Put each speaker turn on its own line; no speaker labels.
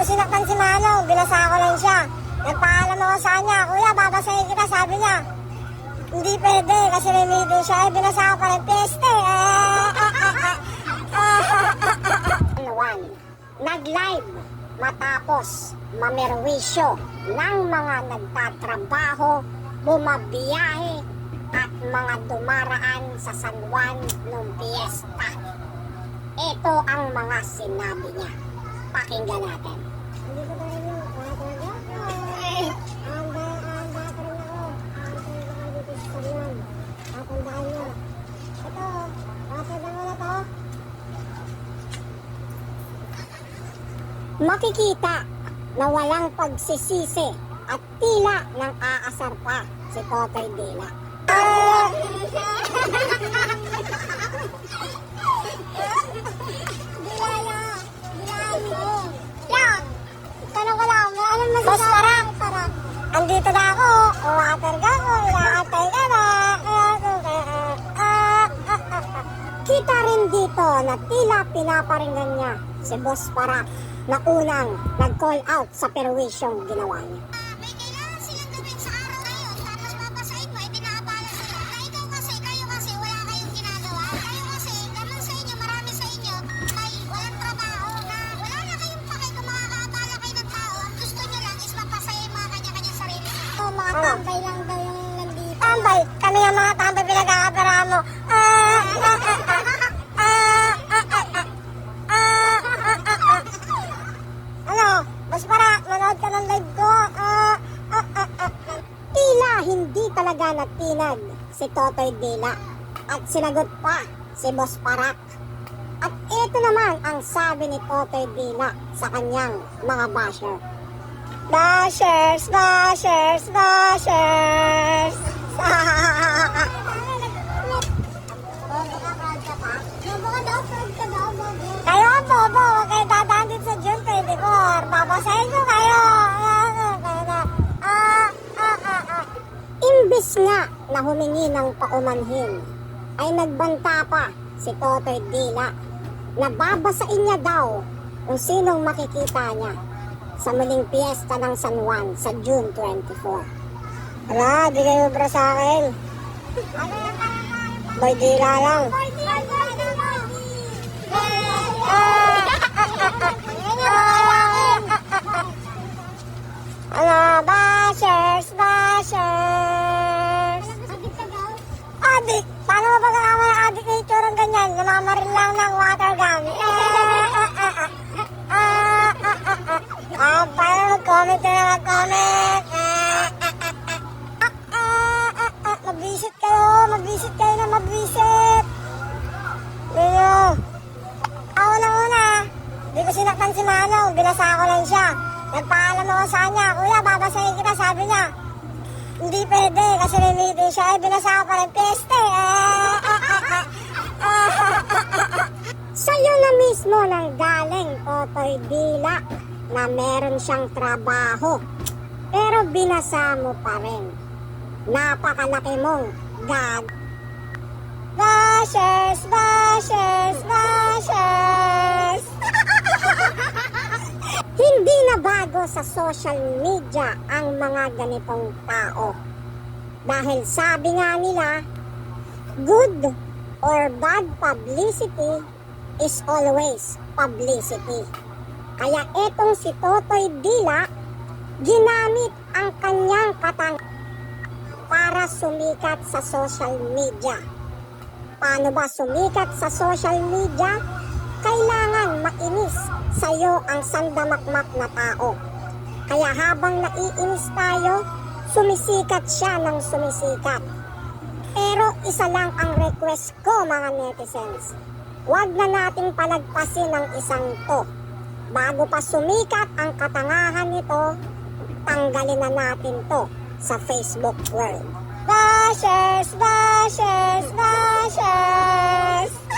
ko sinaktan si Manong, binasa ko lang siya. Nagpaalam ako sa kanya, Kuya, babasahin kita, sabi niya. Hindi pwede kasi may meeting siya, eh, binasa ko pa ng peste. One, nag-live matapos mamerwisyo ng mga nagtatrabaho, bumabiyahe at mga dumaraan sa San Juan noong piyesta. Ito ang mga sinabi niya pakinggan natin. Makikita na walang pagsisisi at tila ng aasar pa si Totoy Dila. Ay! Andito na ako, umater ka ako, inaatay ka na. Kita rin dito na tila pinaparinggan niya si Boss Parak na unang nag-call out sa perwisyong ginawa niya. Tambay lang daw yung nandito. Tambay? Kami ang mga tambay pinagkakapera mo. Ah, ah, ah, Ano? Mas para, manood ka ng live ko. Ah, ah, ah, ah. Tila hindi talaga nagtinag si Totoy Dila. At sinagot pa si Boss Parak. At ito naman ang sabi ni Totoy Dila sa kanyang mga basher. Bashers, bashers, bashers. Kayo ang bobo, huwag kayo dadaan din sa June 24. Babasahin ko kayo. Ah, ah, ah, ah. Imbis nga na humingi ng paumanhin, ay nagbanta pa si Totoy Dila na babasain niya daw kung sinong makikita niya sa muling piyesta ng San Juan sa June 24. Wala, di kayo bra sa akin. Boy, dila lang. Ano, bashers, bashers. Adik, paano mo pagkakama ng adik na itsurang ganyan? Namamaril lang ng water gun. Ah, ah, ah, ah. Paano mag-comment na mag-comment? Kayo, mag-visit kayo na mag-visit. Lino, ako na una. Di ko sinaktan si Manong, binasa ko lang siya. Nagpaalam ako sa kanya, Kuya, babasahin kita, sabi niya. Hindi pwede kasi may meeting siya, eh, binasa ko pa ng peste. Ah. Sa'yo na mismo nang galing, Totoy Dila, na meron siyang trabaho. Pero binasa mo pa rin. Napakalaki mong gag. Bashers, bashers, bashers. Hindi na bago sa social media ang mga ganitong tao. Dahil sabi nga nila, good or bad publicity is always publicity. Kaya etong si Totoy Dila, ginamit ang kanyang katang para sumikat sa social media. Paano ba sumikat sa social media? Kailangan mainis sa'yo ang sandamakmak na tao. Kaya habang naiinis tayo, sumisikat siya ng sumisikat. Pero isa lang ang request ko mga netizens. Huwag na nating palagpasin ang isang to. Bago pa sumikat ang katangahan nito, tanggalin na natin to sa Facebook world. washers, washers, washers.